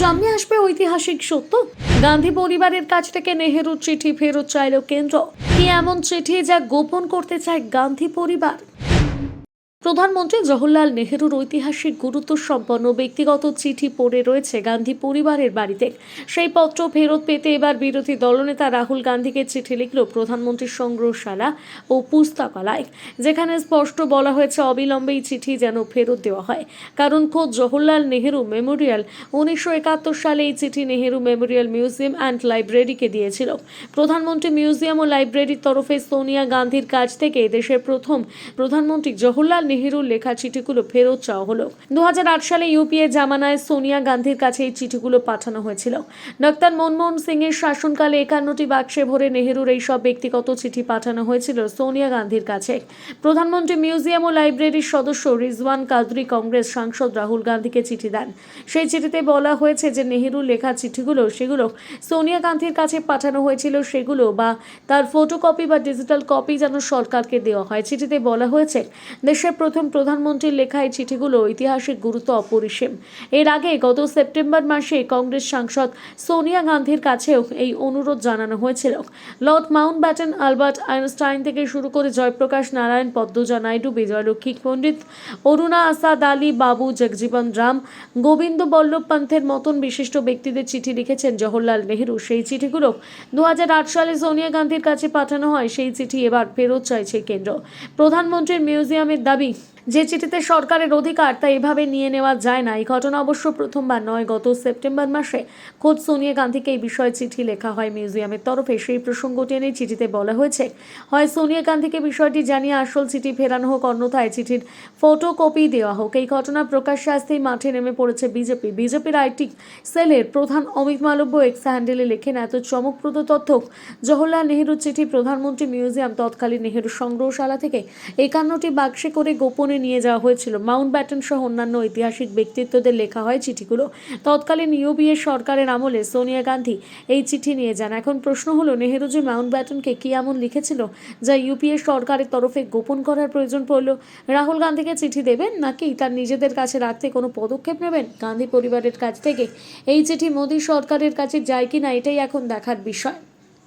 সামনে আসবে ঐতিহাসিক সত্য। গান্ধী পরিবারের কাছ থেকে নেহেরু চিঠি ফেরত চাইল কেন্দ্র। কি এমন চিঠি যা গোপন করতে চায় গান্ধী পরিবার? প্রধানমন্ত্রী জওহরলাল নেহেরুর ঐতিহাসিক গুরুত্ব সম্পন্ন ব্যক্তিগত চিঠি পড়ে রয়েছে গান্ধী পরিবারের বাড়িতে। সেই পত্র ফেরত পেতে এবার বিরোধী দলনেতা রাহুল গান্ধীকে চিঠি লিখল প্রধানমন্ত্রীর সংগ্রহশালা ও পুস্তকালয়, যেখানে স্পষ্ট বলা হয়েছে অবিলম্বে এই চিঠি যেন ফেরত দেওয়া হয়। কারণ খোদ জওহরলাল নেহেরু মেমোরিয়াল উনিশশো একাত্তর সালে এই চিঠি নেহেরু মেমোরিয়াল মিউজিয়াম অ্যান্ড লাইব্রেরিকে দিয়েছিল। প্রধানমন্ত্রী মিউজিয়াম ও লাইব্রেরির তরফে সোনিয়া গান্ধীর কাছ থেকে দেশের প্রথম প্রধানমন্ত্রী জওহরলাল নেহেরুর লেখা চিঠিগুলো ফেরত চাওয়া হলো। দু হাজার আট সালে ইউপিএ জামানায় সোনিয়া গান্ধীর কাছে এই চিঠিগুলো পাঠানো হয়েছিল। ডাক্তার মনমোহন সিং এর শাসনকালে একান্নটি বাক্সে ভরে নেহেরুর এই সব ব্যক্তিগত চিঠি পাঠানো হয়েছিল সোনিয়া গান্ধীর কাছে। প্রধানমন্ত্রী মিউজিয়াম ও লাইব্রেরির সদস্য রিজওয়ান কাদরি কংগ্রেস সাংসদ রাহুল গান্ধীকে চিঠি দেন। সেই চিঠিতে বলা হয়েছে যে নেহেরুর লেখা চিঠিগুলো, সেগুলো সোনিয়া গান্ধীর কাছে পাঠানো হয়েছিল, সেগুলো বা তার ফটোকপি বা ডিজিটাল কপি যেন সরকারকে দেওয়া হয়। চিঠিতে বলা হয়েছে, দেশের প্রথম প্রধানমন্ত্রীর লেখা এই চিঠিগুলো ঐতিহাসিক গুরুত্ব অপরিসীম। এর আগে গত সেপ্টেম্বর মাসে কংগ্রেস সাংসদ সোনিয়া গান্ধীর কাছেও এই অনুরোধ জানানো হয়েছিল। Lord Mountbatten Albert Einstein থেকে শুরু করে জয়প্রকাশ নারায়ণ, পদ্মজা নাইডু, বিজয়লক্ষ্মী পণ্ডিত, অরুণা আসাদ আলী, বাবু জগজীবন রাম, গোবিন্দ বল্লভ পান্থের মতন বিশিষ্ট ব্যক্তিদের চিঠি লিখেছেন জওহরলাল নেহেরু। সেই চিঠিগুলো দু সালে সোনিয়া গান্ধীর কাছে পাঠানো হয়। সেই চিঠি এবার ফেরত চাইছে কেন্দ্র। প্রধানমন্ত্রীর মিউজিয়ামের দাবি যে চিঠিতে সরকারের অধিকার তা এভাবে নিয়ে নেওয়া যায় না। এই ঘটনা অবশ্য প্রথমবার নয়, গত সেপ্টেম্বর মাসে খোদ সোনিয়া গান্ধীকে এই বিষয়ে চিঠি লেখা হয় মিউজিয়ামের তরফে। সেই প্রসঙ্গ টেনে চিঠিতে বলা হয়েছে, হয় সোনিয়া গান্ধীকে বিষয়টি জানিয়ে আসল চিঠি ফেরানো হোক, অন্যথায় চিঠির ফটোকপি দেওয়া হোক। এই ঘটনা প্রকাশ্যে আসতেই মাঠে নেমে পড়েছে বিজেপি। বিজেপির আইটি সেলের প্রধান অমিত মালব্য এক্স হ্যান্ডেলে লেখেন, এত চমকপ্রদ তথ্য। জওহরলাল নেহরুর চিঠি প্রধানমন্ত্রী মিউজিয়াম তৎকালীন নেহেরু সংগ্রহশালা থেকে একান্নটি বাক্সে করে গোপনে নিয়ে যাওয়া হয়েছিল। মাউন্ট ব্যাটন সহ অন্যান্য ঐতিহাসিক ব্যক্তিত্বদের লেখা হয় চিঠিগুলো। তৎকালীন ইউবিএ সরকারের আমলে সোনিয়া গান্ধী এই চিঠি নিয়ে যান। এখন প্রশ্ন হলো, নেহেরু যে মাউন্ট ব্যাটনকে কি এমন লিখেছিল যা ইউপিএ সরকারের তরফে গোপন করার প্রয়োজন পড়ল? রাহুল গান্ধীকে চিঠি দেবেন নাকি তার নিজেদের কাছে রাখতে কোনো পদক্ষেপ নেবেন? গান্ধী পরিবারের কাছ থেকে এই চিঠি মোদী সরকারের কাছে যায় কিনা এটাই এখন দেখার বিষয়।